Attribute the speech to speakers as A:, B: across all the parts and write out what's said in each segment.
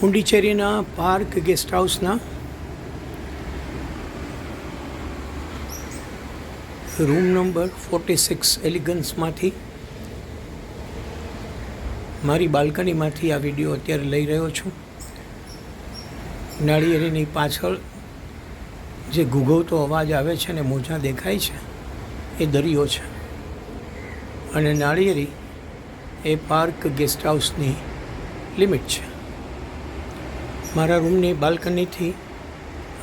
A: પુંડીચેરીના park guest હાઉસના room number forty six એલિગન્સમાંથી મારી બાલ્કનીમાંથી આ વીડિયો અત્યારે લઈ રહ્યો છું. નાળિયેરીની પાછળ જે ઘૂઘવતો અવાજ આવે છે ને મોજા દેખાય છે, એ દરિયો છે. અને નાળિયેરી એ પાર્ક ગેસ્ટ હાઉસની લિમિટ છે. મારા રૂમની બાલ્કનીથી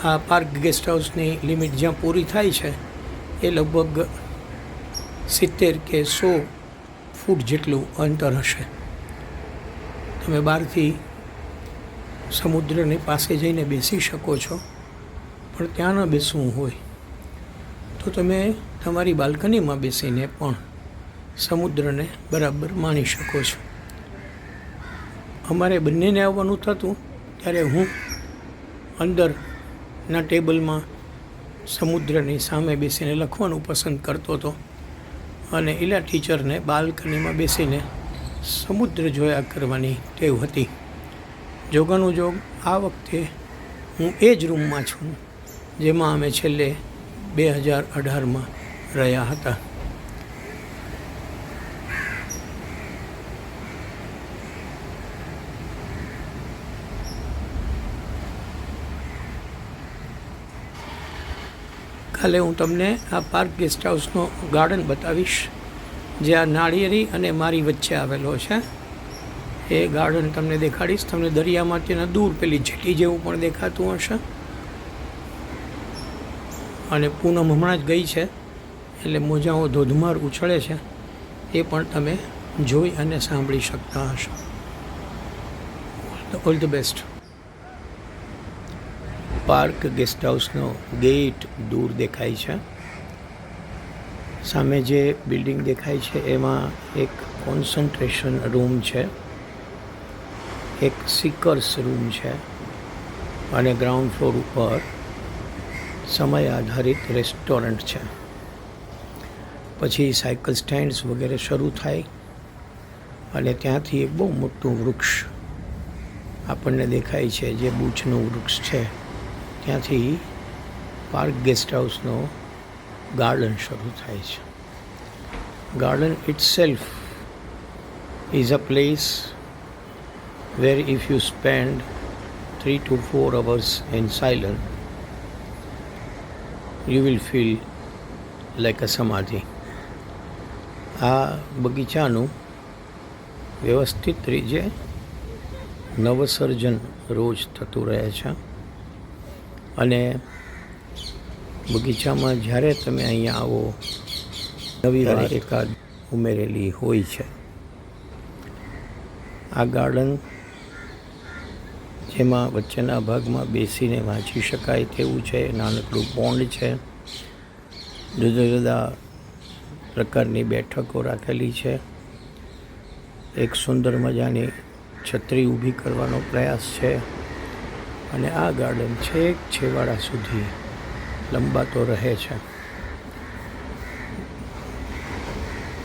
A: આ પાર્ક ગેસ્ટ હાઉસની લિમિટ જ્યાં પૂરી થાય છે, એ લગભગ સિત્તેર કે સો ફૂટ જેટલું અંતર હશે. તમે બહારથી સમુદ્રની પાસે જઈને બેસી શકો છો, પણ ત્યાં ન બેસવું હોય. તો તમે તમારી બાલ્કનીમાં બેસીને પણ સમુદ્રને બરાબર માણી શકો છો. અમારે બંનેને આવવાનું થતું. ત્યારે હું અંદરના ટેબલમાં સમુદ્રની સામે બેસીને લખવાનું પસંદ કરતો હતો અને એલા ટીચરને બાલ્કનીમાં બેસીને સમુદ્ર જોયા કરવાની ટેવ હતી. જોગાનું જોગ, આ વખતે હું એ જ રૂમમાં છું, જેમાં અમે છેલ્લે બે હજાર અઢારમાં રહ્યા હતા. કાલે હું તમને આ પાર્ક ગેસ્ટ હાઉસનો ગાર્ડન બતાવીશ, જે આ નાળિયેરી અને મારી વચ્ચે આવેલો છે. એ ગાર્ડન તમને દેખાડીશ. તમને દરિયામાંથી દૂર પેલી જેટી જેવું પણ દેખાતું હશે. અને પૂનમ હમણાં જ ગઈ છે, એટલે મોજાઓ ધોધમાર ઉછળે છે. એ પણ તમે જોઈ અને સાંભળી શકતા હશો. All the best park guest હાઉસનો gate દૂર દેખાય છે. સામે જે બિલ્ડિંગ દેખાય છે, એમાં એક કોન્સન્ટ્રેશન રૂમ છે. એક સિકર્સ રૂમ છે અને ગ્રાઉન્ડ ફ્લોર ઉપર સમય આધારિત રેસ્ટોરન્ટ છે. પછી સાયકલ સ્ટેન્ડ્સ વગેરે શરૂ થાય અને ત્યાંથી એક બહુ મોટું વૃક્ષ આપણને દેખાય છે, જે બૂચનું વૃક્ષ છે. ત્યાંથી પાર્ક ગેસ્ટ હાઉસનો ગાર્ડન શરૂ થાય છે. Garden itself is a place where if you spend three to four hours in silent you will feel like a samadhi આ બગીચાનું વ્યવસ્થિત રીતે નવસર્જન રોજ થતું રહે છે. અને બગીચામાં જ્યારે તમે અહીંયા આવો નવી વાત એકાદ ઉમેરેલી હોય છે. આ ગાર્ડન જેમાં વચ્ચેના ભાગમાં બેસીને વાંચી શકાય તેવું છે. નાનકડું પોન્ડ છે. જુદા જુદા પ્રકારની બેઠકો રાખેલી છે. એક સુંદર મજાની છત્રી ઊભી કરવાનો પ્રયાસ છે. અને આ ગાર્ડન છેક છેવાડા સુધી લંબાતો રહે છે.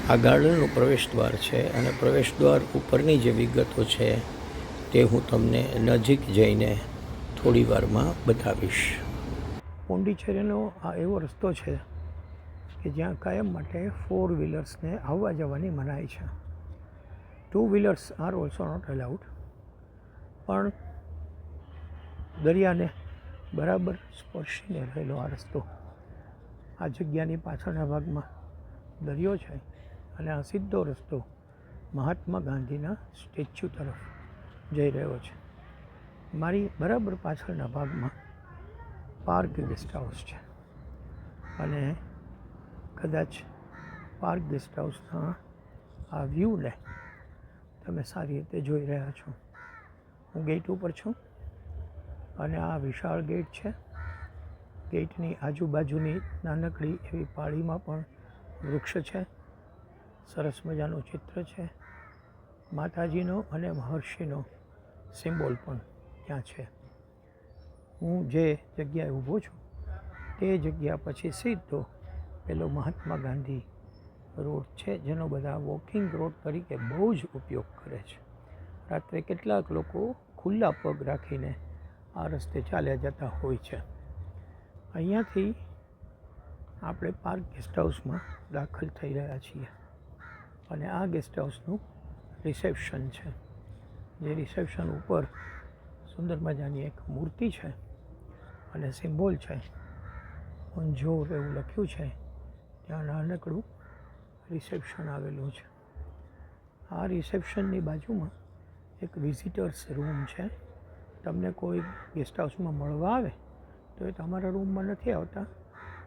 A: આ ગાર્ડનનું પ્રવેશ દ્વાર છે અને પ્રવેશ દ્વાર ઉપરની જે વિગતો છે તે હું તમને નજીક જઈને થોડી વારમાં બતાવીશ. પોંડિચેરીનો આ એવો રસ્તો છે કે જ્યાં કાયમ માટે ફોર વ્હીલર્સને આવવા જવાની મનાઈ છે. Two wheelers are also not allowed પણ દરિયાને બરાબર સ્પર્શીને રહેલો આ રસ્તો. આ જગ્યાની પાછળના ભાગમાં દરિયો છે અને આ સીધો રસ્તો મહાત્મા ગાંધીના સ્ટેચ્યુ તરફ જઈ રહ્યો છે. મારી બરાબર પાછળના ભાગમાં પાર્ક ગેસ્ટ હાઉસ છે અને કદાચ પાર્ક ગેસ્ટ હાઉસના આ વ્યૂને તમે સારી રીતે જોઈ રહ્યા છો. હું ગેટ ઉપર છું. અને આ વિશાળ ગેટ છે. ગેટની આજુબાજુની નાનકડી એવી પાળીમાં પણ વૃક્ષ છે. સરસ મજાનું ચિત્ર છે. માતાજીનો અને મહર્ષિનો સિમ્બોલ પણ ત્યાં છે. હું જે જગ્યાએ ઊભો છું, તે જગ્યા પછી સીધો પેલો મહાત્મા ગાંધી રોડ છે, જેનો બધા વોકિંગ રોડ તરીકે બહુ જ ઉપયોગ કરે છે. રાત્રે કેટલાક લોકો ખુલ્લા પગ રાખીને આ રસ્તે ચાલ્યા જતા હોય છે. અહીંયાથી આપણે પાર્ક ગેસ્ટ હાઉસમાં દાખલ થઈ રહ્યા છીએ. અને આ ગેસ્ટ હાઉસનું રિસેપ્શન છે. જે રિસેપ્શન ઉપર સુંદર મજાની એક મૂર્તિ છે અને સિમ્બોલ છે. અંજોર એવું લખ્યું છે. ત્યાં નાનકડું રિસેપ્શન આવેલું છે. આ રિસેપ્શનની બાજુમાં એક વિઝિટર્સ રૂમ છે. તમને કોઈ ગેસ્ટ હાઉસમાં મળવા આવે, તો એ તમારા રૂમમાં નથી આવતા,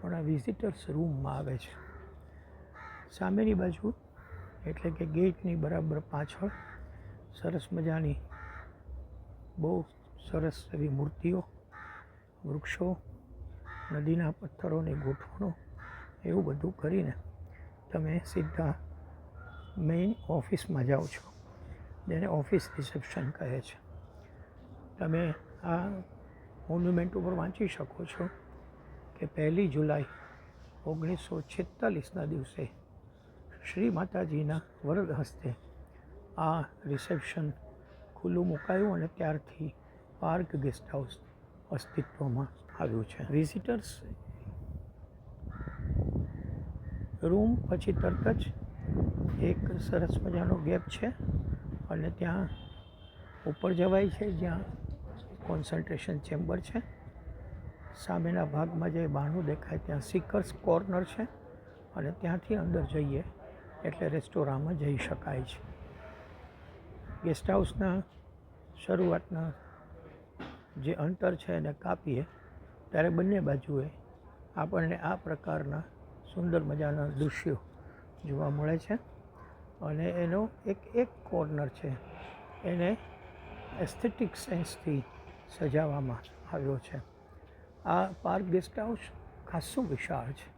A: પણ આ વિઝિટર્સ રૂમમાં આવે છે. સામેની બાજુ, એટલે કે ગેટની બરાબર પાછળ, સરસ મજાની, બહુ સરસ એવી મૂર્તિઓ, વૃક્ષો, નદીના પથ્થરોની ગોઠવણો, એવું બધું કરીને તમે સીધા મેઇન ઓફિસમાં જાઓ છો. જેને ઓફિસ રિસેપ્શન કહે છે. તમે આ મોન્યુમેન્ટ ઉપર વાંચી શકો છો કે પહેલી જુલાઈ ઓગણીસો છેતાલીસના દિવસે શ્રી માતાજીના વરદ હસ્તે આ રિસેપ્શન ખુલ્લું મુકાયું અને ત્યારથી પાર્ક ગેસ્ટ હાઉસ અસ્તિત્વમાં આવ્યું છે. વિઝિટર્સ રૂમ પછી તરત જ એક સરસ મજાનો ગેપ છે અને ત્યાં ઉપર જવાય છે, જ્યાં કોન્સન્ટ્રેશન ચેમ્બર છે. સામેના ભાગમાં જે બાણું દેખાય, ત્યાં સિકર્સ કોર્નર છે અને ત્યાંથી અંદર જઈએ એટલે રેસ્ટોરાંમાં જઈ શકાય છે. ગેસ્ટ હાઉસના શરૂઆતના જે અંતર છે, એને કાપીએ, ત્યારે બંને બાજુએ આપણને આ પ્રકારના સુંદર મજાના દૃશ્યો જોવા મળે છે. અને એનો એક એક કોર્નર છે, એને એસ્થેટિક સેન્સથી સજાવવામાં આવ્યો છે. આ પાર્ક ગેસ્ટ હાઉસ ખાસું વિશાળ છે.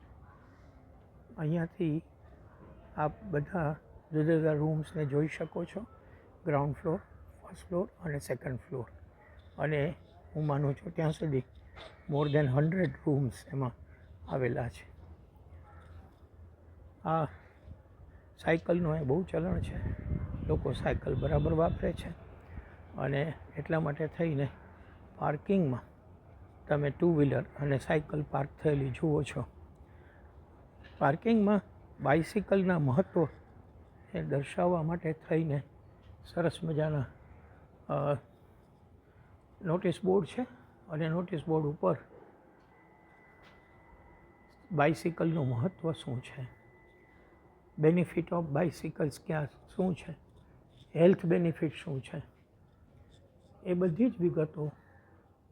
A: અહીંયાથી આપ બધા જુદા જુદા રૂમ્સને જોઈ શકો છો. ગ્રાઉન્ડ ફ્લોર ફર્સ્ટ ફ્લોર અને સેકન્ડ ફ્લોર અને હું માનું છું ત્યાં સુધી મોર દેન હંડ્રેડ રૂમ્સ એમાં આવેલા છે. આ સાયકલનું એ બહુ ચલણ છે. લોકો સાયકલ બરાબર વાપરે છે. અને એટલા માટે થઈને પાર્કિંગમાં તમે ટુ વ્હીલર અને સાયકલ પાર્ક થયેલી જુઓ છો. પાર્કિંગમાં બાઇસિકલના મહત્ત્વ એ દર્શાવવા માટે થઈને સરસ મજાના નોટિસ બોર્ડ છે અને નોટિસ બોર્ડ ઉપર બાઇસિકલનું મહત્ત્વ શું છે? બેનિફિટ ઓફ બાઇસિકલ્સ ક્યાં, શું છે? હેલ્થ બેનિફિટ શું છે? એ બધી જ વિગતો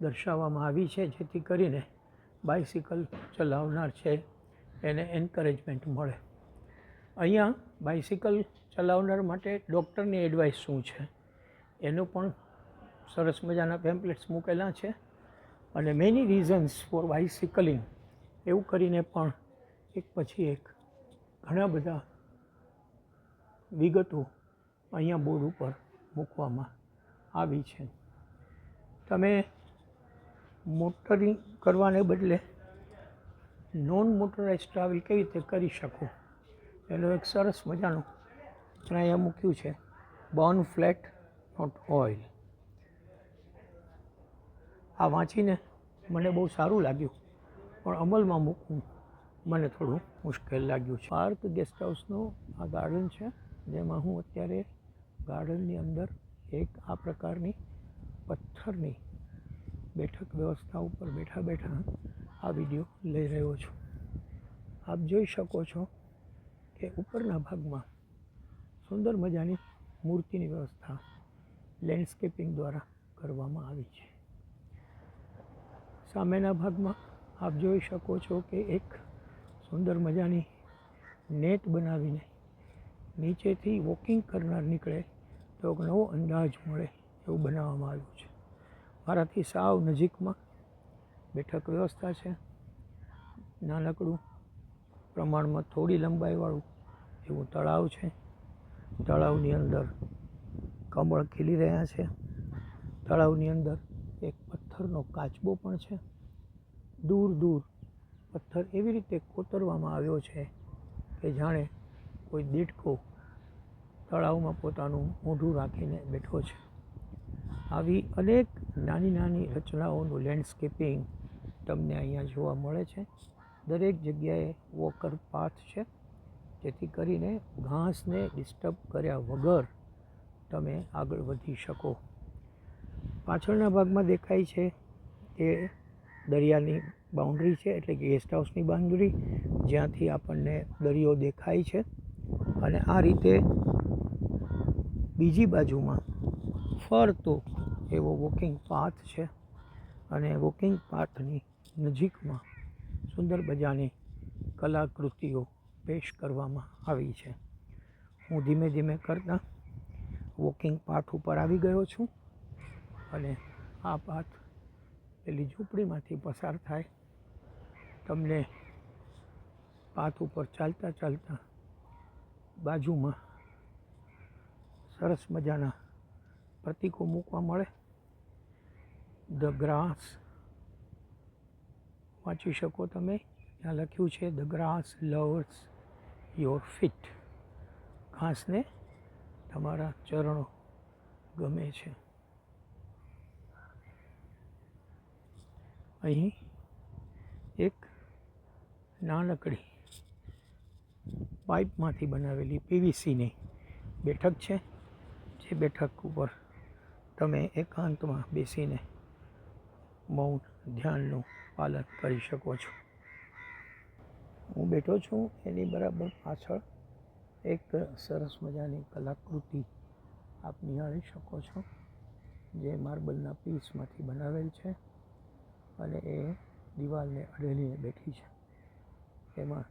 A: દર્શાવવામાં આવી છે, જેથી કરીને બાઇસિકલ ચલાવનાર છે એને એન્કરેજમેન્ટ મળે. અહીંયા બાઇસિકલ ચલાવનાર માટે ડૉક્ટરની એડવાઇસ શું છે? એનું પણ સરસ મજાના પેમ્પલેટ્સ મૂકેલા છે અને મેની રીઝન્સ ફોર બાઇસિકલિંગ એવું કરીને પણ એક પછી એક ઘણા બધા વિગતો અહીંયા બોર્ડ ઉપર મૂકવામાં આવી છે. તમે મોટરિંગ કરવાને બદલે નોન મોટરાઇઝ ટ્રાવેલ કેવી રીતે કરી શકો? એનો એક સરસ મજાનું ત્યાં અહીંયા મૂક્યું છે. બર્ન ફ્લેટ નોટ ઓઇલ આ વાંચીને મને બહુ સારું લાગ્યું, પણ અમલમાં મૂકવું મને થોડું મુશ્કેલ લાગ્યું છે. પાર્ક ગેસ્ટ હાઉસનું આ ગાર્ડન છે, જેમાં હું અત્યારે ગાર્ડનની અંદર એક આ પ્રકારની પથ્થરની બેઠક વ્યવસ્થા ઉપર બેઠા બેઠા આ વીડિયો લઈ રહ્યો છું. આપ જોઈ શકો છો કે ઉપરના ભાગમાં સુંદર મજાની મૂર્તિની વ્યવસ્થા લેન્ડસ્કેપિંગ દ્વારા કરવામાં આવી છે. સામેના ભાગમાં આપ જોઈ શકો છો કે એક સુંદર મજાની નેટ બનાવીને નીચેથી વોકિંગ કરનાર નીકળે તો એક નવો અંદાજ મળે. એવું બનાવવામાં આવ્યું છે. મારાથી સાવ નજીકમાં બેઠક વ્યવસ્થા છે. નાનકડું, પ્રમાણમાં થોડી લંબાઈવાળું એવું તળાવ છે. તળાવની અંદર કમળ ખીલી રહ્યા છે. તળાવની અંદર એક પથ્થરનો કાચબો પણ છે. દૂર દૂર પથ્થર એવી રીતે કોતરવામાં આવ્યો છે કે જાણે કોઈ દીટકો તળાવમાં પોતાનું મોઢું રાખીને બેઠો છે. આવી અનેક નાની નાની રચનાઓનું લેન્ડસ્કેપિંગ તમને અહીંયા જોવા મળે છે. દરેક જગ્યાએ વોકર પાથ છે. જેથી કરીને ઘાસને ડિસ્ટર્બ કર્યા વગર તમે આગળ વધી શકો. પાછળના ભાગમાં દેખાય છે એ દરિયાની બાઉન્ડ્રી છે, એટલે કે ગેસ્ટ હાઉસની બાઉન્ડ્રી જ્યાંથી આપણને દરિયો દેખાય છે. અને આ રીતે બીજી બાજુમાં ફરતો એવો વોકિંગ પાથ છે. અને વોકિંગ પાથની નજીકમાં સુંદર મજાની કલાકૃતિઓ પેશ કરવામાં આવી છે. હું ધીમે ધીમે કરતાં વોકિંગ પાથ ઉપર આવી ગયો છું અને આ પાથ પેલી ઝૂંપડીમાંથી પસાર થાય. તમને પાથ ઉપર ચાલતા ચાલતા બાજુમાં સરસ મજાના પ્રતીકો મૂકવા મળે? The grass. વાંચી શકો તમે? ત્યાં લખ્યું છે, the grass loves your feet. ઘાસને તમારા ચરણો ગમે છે. અહીં એક નાનકડી પાઇપમાંથી બનાવેલી પીવીસીની બેઠક છે, જે બેઠક ઉપર તમે એકાંતમાં બેસીને મૌન ધ્યાનનું પાલન કરી શકો છો. હું બેઠો છું એની બરાબર પાછળ એક સરસ મજાની કલાકૃતિ આપ નિહાળી શકો છો, જે માર્બલના પીસમાંથી બનાવેલ છે અને એ દિવાલને અડેલીને બેઠી છે. એમાં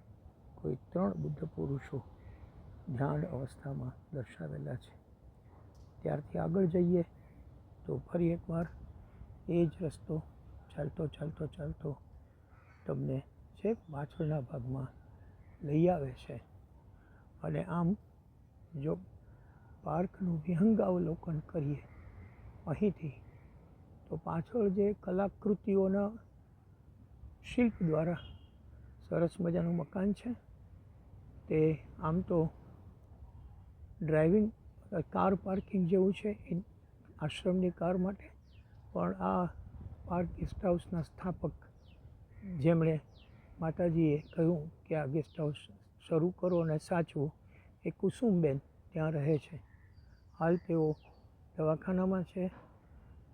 A: કોઈ ત્રણ બુદ્ધ પુરુષો ધ્યાન અવસ્થામાં દર્શાવેલા છે. ત્યારથી આગળ જઈએ તો ફરી એકવાર એ જ રસ્તો ચાલતો ચાલતો ચાલતો તમને છેક પાછળના ભાગમાં લઈ આવે છે. અને આમ જો પાર્કનું વિહંગ અવલોકન કરીએ અહીંથી, તો પાછળ જે કલાકૃતિઓના શિલ્પ દ્વારા સરસ મજાનું મકાન છે, તે આમ તો ડ્રાઇવિંગ, કાર પાર્કિંગ જેવું છે આશ્રમની કાર માટે, પણ આ પાર્ક ગેસ્ટ હાઉસના સ્થાપક જેમણે માતાજીએ કહ્યું કે આ ગેસ્ટ હાઉસ શરૂ કરો અને સાચવો, એ કુસુમબેન ત્યાં રહે છે. હાલ તેઓ દવાખાનામાં છે,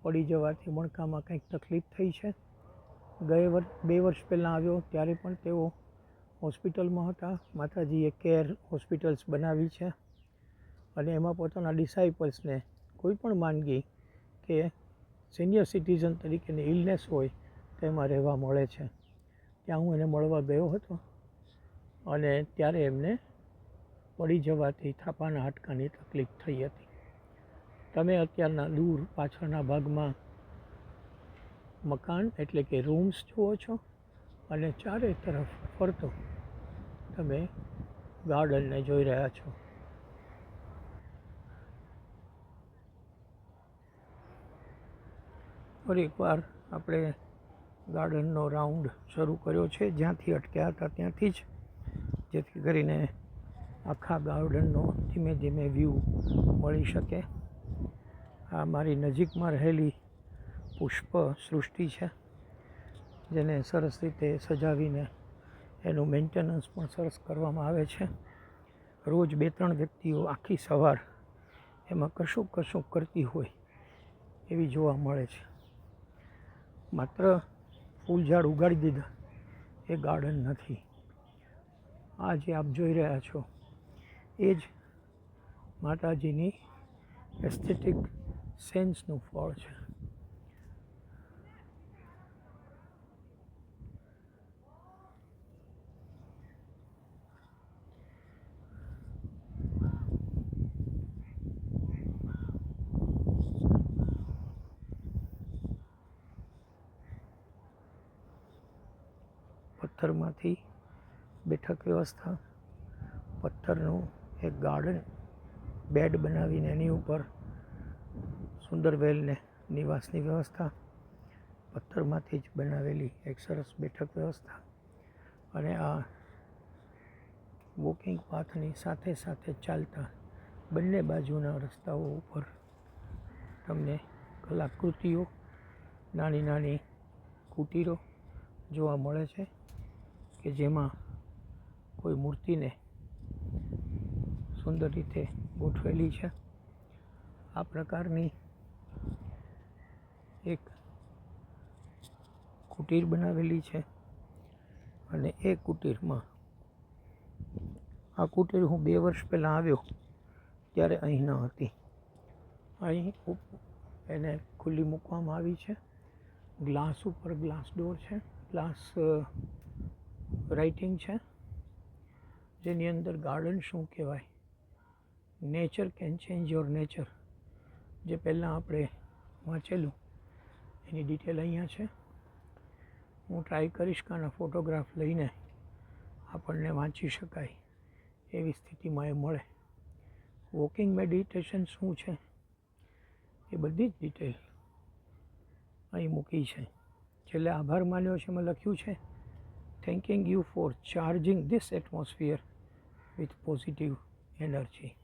A: પડી જવાથી મણકામાં કંઈક તકલીફ થઈ છે. ગયે વર્ષ બે વર્ષ પહેલાં આવ્યો ત્યારે પણ તેઓ હોસ્પિટલમાં હતા. માતાજીએ કેર હોસ્પિટલ્સ બનાવી છે અને એમાં પોતાના ડિસાઇપલ્સને કોઈ પણ માંદગી કે સિનિયર સિટીઝન તરીકેની ઇલનેસ હોય તેમાં રહેવા મળે છે. ત્યાં હું એને મળવા ગયો હતો અને ત્યારે એમને પડી જવાથી થાપાના હાડકાની તકલીફ થઈ હતી. તમે અત્યારના દૂર પાછળના ભાગમાં મકાન એટલે કે રૂમ્સ જુઓ છો અને ચારે તરફ ફરતો તમે ગાર્ડનને જોઈ રહ્યા છો. ફરી એકવાર આપણે ગાર્ડનનો રાઉન્ડ શરૂ કર્યો છે. જ્યાંથી અટક્યા હતા ત્યાંથી જ, જેથી કરીને આખા ગાર્ડનનો ધીમે ધીમે વ્યૂ મળી શકે. આ મારી નજીકમાં રહેલી પુષ્પ સૃષ્ટિ છે, જેને સરસ રીતે સજાવીને એનું મેન્ટેનન્સ પણ સરસ કરવામાં આવે છે. રોજ બે ત્રણ વ્યક્તિઓ આખી સવાર એમાં કશું કશું કરતી હોય એવી જોવા મળે છે. માત્ર ફૂલ ઝાડ ઉગાડી દીધા. એ ગાર્ડન નથી. આ જે આપ જોઈ રહ્યા છો, એ જ માતાજીની એસ્થેટિક સેન્સનું ફળ છે. પથ્થરમાંથી બેઠક વ્યવસ્થા. પથ્થરનું એક ગાર્ડન બેડ બનાવીને એની ઉપર સુંદર વેલને નિવાસની વ્યવસ્થા. પથ્થરમાંથી જ બનાવેલી એક સરસ બેઠક વ્યવસ્થા. અને આ વોકિંગ પાથની સાથે સાથે ચાલતા બંને બાજુના રસ્તાઓ ઉપર તમને કલાકૃતિઓ, નાની નાની કુટીરો જોવા મળે છે. કે જેમાં કોઈ મૂર્તિને સુંદર રીતે ગોઠવેલી છે. આ પ્રકારની એક કુટીર બનાવેલી છે અને એ કુટીરમાં આ કુટીર હું બે વર્ષ પહેલાં આવ્યો ત્યારે અહીં ન હતી. અહીં એને ખુલ્લી મૂકવામાં આવી છે. ગ્લાસ ઉપર ગ્લાસ ડોર છે. ગ્લાસ રાઇટિંગ છે, જેની અંદર ગાર્ડન શું કહેવાય nature can change your nature જે પહેલાં આપણે વાંચેલું, એની ડિટેલ અહીંયા છે. હું ટ્રાય કરીશ કે આના ફોટોગ્રાફ લઈને આપણને વાંચી શકાય, એવી સ્થિતિમાં એ મળે. વોકિંગ મેડિટેશન શું છે? એ બધી જ ડિટેલ અહીં મૂકી છે. છેલ્લે આભાર માન્યો છે, એમાં લખ્યું છે. Thanking you for charging this atmosphere with positive energy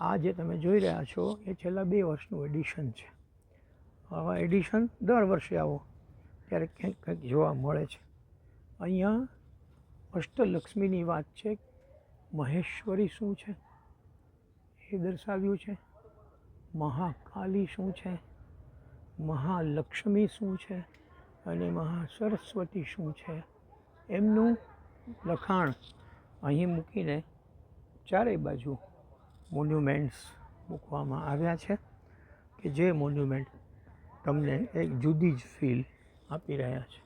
A: આ જે તમે જોઈ રહ્યા છો, એ છેલ્લા બે વર્ષનું એડિશન છે. આવા એડિશન દર વર્ષે આવો, ત્યારે કંઈક કંઈક જોવા મળે છે. અહીંયા અષ્ટલક્ષ્મીની વાત છે, મહેશ્વરી શું છે? એ દર્શાવ્યું છે. મહાકાલી શું છે? મહાલક્ષ્મી શું છે? અને મહાસરસ્વતી શું છે? એમનું લખાણ અહીં મૂકીને ચારેય બાજુ મોન્યુમેન્ટ્સ મૂકવામાં આવ્યા છે કે જે મોન્યુમેન્ટ તમને એક જુદી જ ફીલ આપી રહ્યા છે.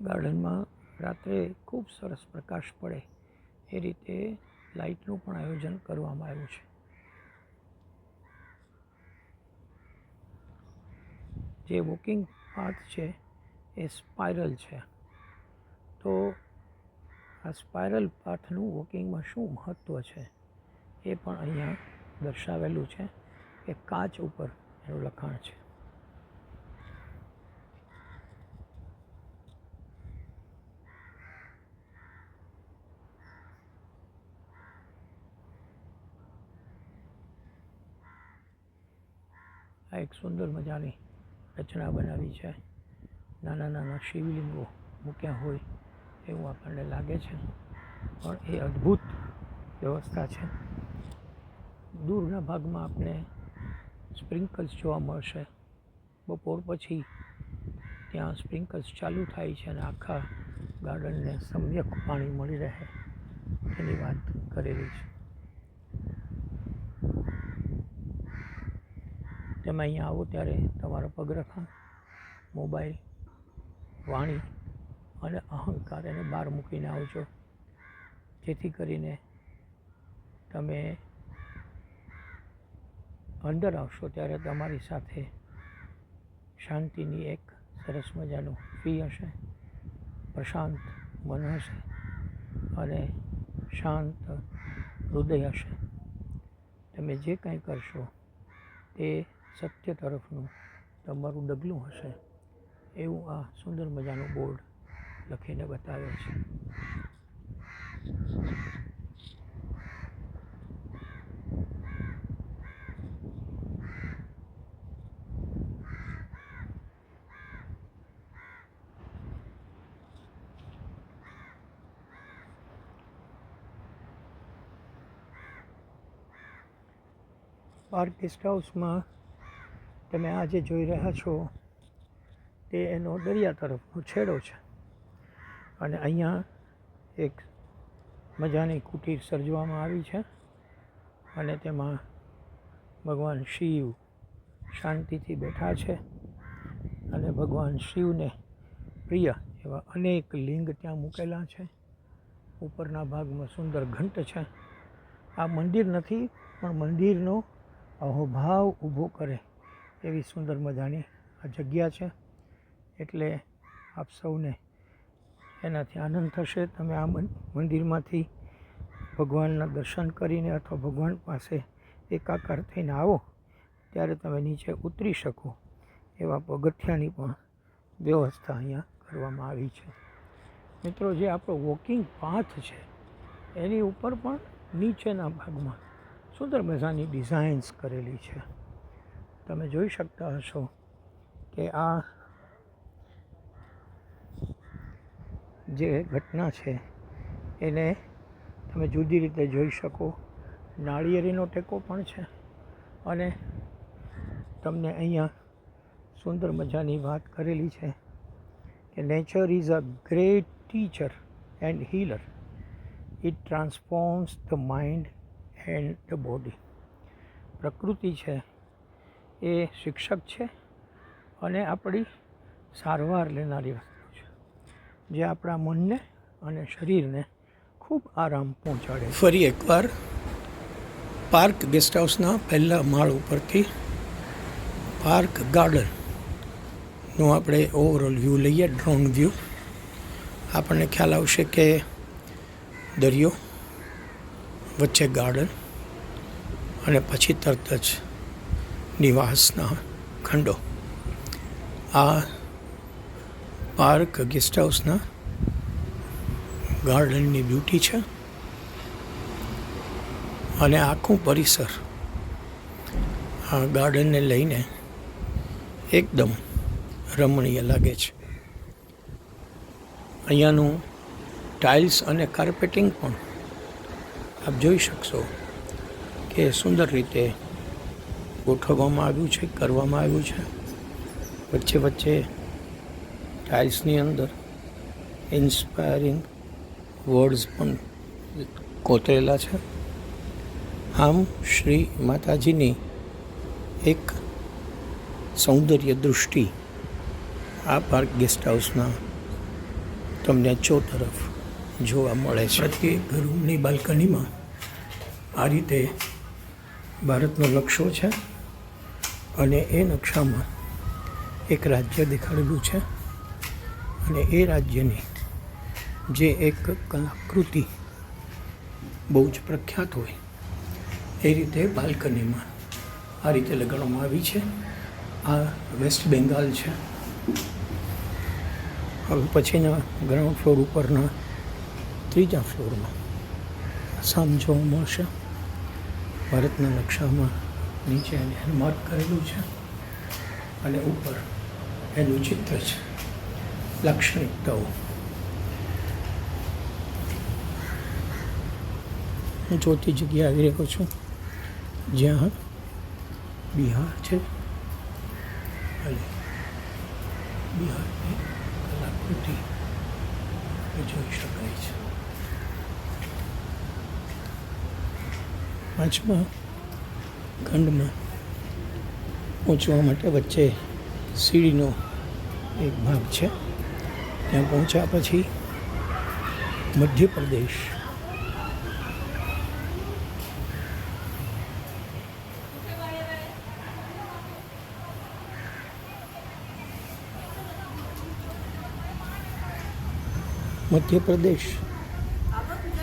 A: ગાર્ડનમાં રાત્રે ખૂબ સરસ પ્રકાશ પડે એ રીતે લાઇટનું પણ આયોજન કરવામાં આવ્યું છે. જે વોકિંગ પાથ છે એ સ્પાયરલ છે. તો આ સ્પાયરલ પાથનું વોકિંગમાં શું મહત્ત્વ છે એ પણ અહીંયા દર્શાવેલું છે કે કાચ ઉપર એનું લખાણ છે. એક સુંદર મજાની રચના બનાવી છે. નાના નાના શિવલિંગો મૂક્યા હોય એવું આપણને લાગે છે. પણ એ અદ્ભુત વ્યવસ્થા છે. દૂરના ભાગમાં આપણે સ્પ્રિંકલ્સ જોવા મળશે. બપોર પછી ત્યાં સ્પ્રિંકલ્સ ચાલુ થાય છે અને આખા ગાર્ડનને સમ્યક પાણી મળી રહે. એની વાત કરેલી છે. તમે અહીંયા આવો ત્યારે તમારા પગરખાં મોબાઈલ, વાણી અને અહંકાર એને બહાર મૂકીને આવજો. જેથી કરીને તમે અંદર આવશો ત્યારે તમારી સાથે શાંતિની એક સરસ મજાનું ફી હશે, પ્રશાંત મન હશે અને શાંત હૃદય હશે. તમે જે કાંઈ કરશો તે સત્ય તરફનું તમારું ડગલું હશે એવું આ સુંદર મજાનું બોર્ડ લખીને બતાવે છે. પાર્ક ગેસ્ટ હાઉસમાં તમે આજે જોઈ રહ્યા છો, તે એનો દરિયા તરફનો છેડો છે. અને અહીંયા એક મજાની કુટીર સર્જવામાં આવી છે અને તેમાં ભગવાન શિવ શાંતિથી બેઠા છે અને ભગવાન શિવને પ્રિય એવા અનેક લિંગ ત્યાં મૂકેલા છે. ઉપરના ભાગમાં સુંદર ઘંટ છે. આ મંદિર નથી, પણ મંદિરનો અહોભાવ ઊભો કરે એવી સુંદર મજાની આ જગ્યા છે. એટલે આપ સૌને એનાથી આનંદ થશે. તમે આ મંદિરમાંથી ભગવાનના દર્શન કરીને અથવા ભગવાન પાસે એકાકાર થઈને આવો, ત્યારે તમે નીચે ઉતરી શકો એવા પગથિયાની પણ વ્યવસ્થા અહીંયા કરવામાં આવી છે. મિત્રો, જે આપણો વોકિંગ પાથ છે, એની ઉપર પણ નીચેના ભાગમાં સુંદર મજાની ડિઝાઇન્સ કરેલી છે. તમે જોઈ શકતા હશો કે આ જે ઘટના છે, એને તમે જુદી રીતે જોઈ શકો. નાળિયેરીનો ટેકો પણ છે અને તમને અહીંયા સુંદર મજાની વાત કરેલી છે કે nature is a great teacher and healer it transforms the mind and the body પ્રકૃતિ છે એ શિક્ષક છે અને આપણી સારવાર લેનારી વસ્તુ છે, જે આપણા મનને અને શરીરને ખૂબ આરામ પહોંચાડે ફરી એકવાર પાર્ક ગેસ્ટ હાઉસના પહેલા માળ ઉપરથી પાર્ક ગાર્ડનનો આપણે ઓવરઓલ વ્યૂ લઈએ ડ્રોન વ્યૂ આપણને ખ્યાલ આવશે કે દરિયો, વચ્ચે ગાર્ડન અને પછી તરત જ નિવાસના ખંડો. આ પાર્ક ગેસ્ટ હાઉસના ગાર્ડનની બ્યુટી છે અને આખું પરિસર આ ગાર્ડનને લઈને એકદમ રમણીય લાગે છે. અહીંયાનું ટાઇલ્સ અને કાર્પેટિંગ પણ આપ જોઈ શકશો કે સુંદર રીતે ગોઠવવામાં આવ્યું છે, કરવામાં આવ્યું છે. વચ્ચે વચ્ચે ટાઇલ્સની અંદર ઇન્સ્પાયરિંગ વર્ડ્સ પણ કોતરેલા છે. આમ શ્રી માતાજીની એક સૌંદર્ય દૃષ્ટિ આ પાર્ક ગેસ્ટ હાઉસના તમને ચો તરફ જોવા મળે છે. પ્રત્યેક રૂમની બાલ્કનીમાં આ રીતે ભારતનો નકશો છે. અને એ નકશામાં એક રાજ્ય દેખાડેલું છે. અને એ રાજ્યની જે એક કલાકૃતિ બહુ જ પ્રખ્યાત હોય, એ રીતે બાલ્કનીમાં આ રીતે લગાડવામાં આવી છે. આ વેસ્ટ બેંગાલ છે. હવે પછીના ગ્રાઉન્ડ ફ્લોર ઉપરના ત્રીજા ફ્લોરમાં આસામ જોવા મળશે. ભારતના નકશામાં નીચે એને માર્ક કરેલું છે. અને ઉપર એનું ચિત્ર છે. લાક્ષણિકતાઓ હું ચોથી જગ્યાએ આવી રહ્યો છું. જ્યાં બિહાર છે. અને બિહારની કલાકૃતિ જોઈ શકાય છે. પાંચમા ખંડમાં પહોંચવા માટે વચ્ચે સીડીનો એક ભાગ છે. ત્યાં પહોંચ્યા પછી મધ્યપ્રદેશ. મધ્યપ્રદેશ.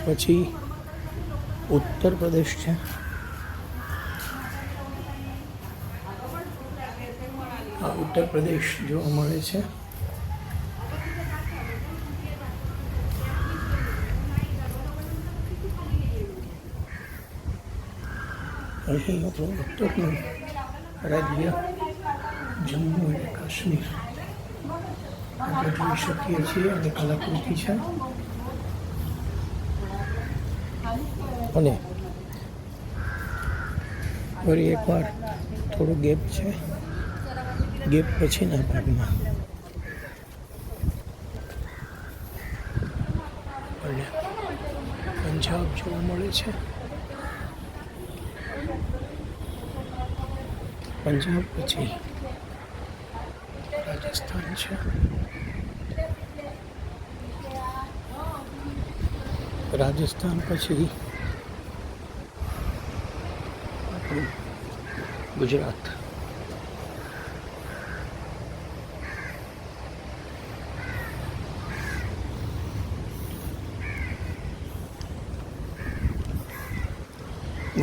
A: પછી ઉત્તર પ્રદેશ છે. આ ઉત્તર પ્રદેશ જોવા મળે છે અહીં આપણું ઉત્તરનું રાજ્ય જમ્મુ અને કાશ્મીર આપણે જોઈ શકીએ છીએ અને કલાકૃતિ છે અને ફરી એકવાર થોડો ગેપ છે ગેપ પછીના ભાગમાં. પંજાબ જોવા મળે છે. પંજાબ પછી રાજસ્થાન છે. રાજસ્થાન પછી આપણું ગુજરાત.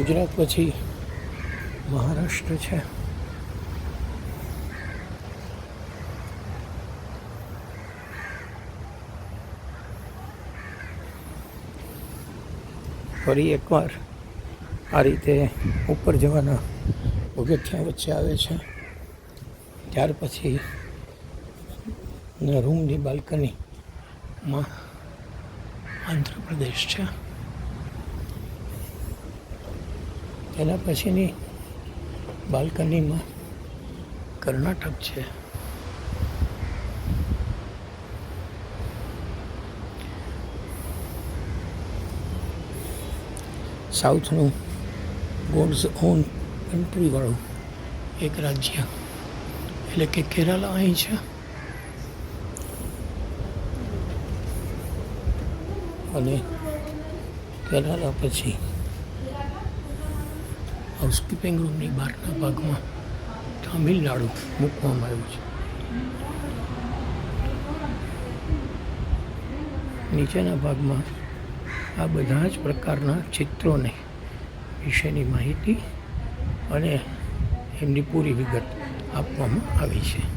A: ગુજરાત પછી મહારાષ્ટ્ર છે. ફરી એકવાર આ રીતે ઉપર જવાના પગથિયા વચ્ચે આવે છે. ત્યાર પછી રૂમની બાલ્કનીમાં આંધ્રપ્રદેશ છે. તેના પછીની બાલ્કનીમાં કર્ણાટક છે. સાઉથનું ગોડ્સ ઓન કન્ટ્રીવાળું એક રાજ્ય. એટલે કે કેરાલા અહીં છે. અને કેરાલા પછી હાઉસકીપિંગ રૂમની બહારના ભાગમાં તામિલનાડુ મૂકવામાં આવ્યું છે. નીચેના ભાગમાં આ બધા જ પ્રકારના ચિત્રોને વિશેની માહિતી અને એમની પૂરી વિગત આપવામાં આવી છે.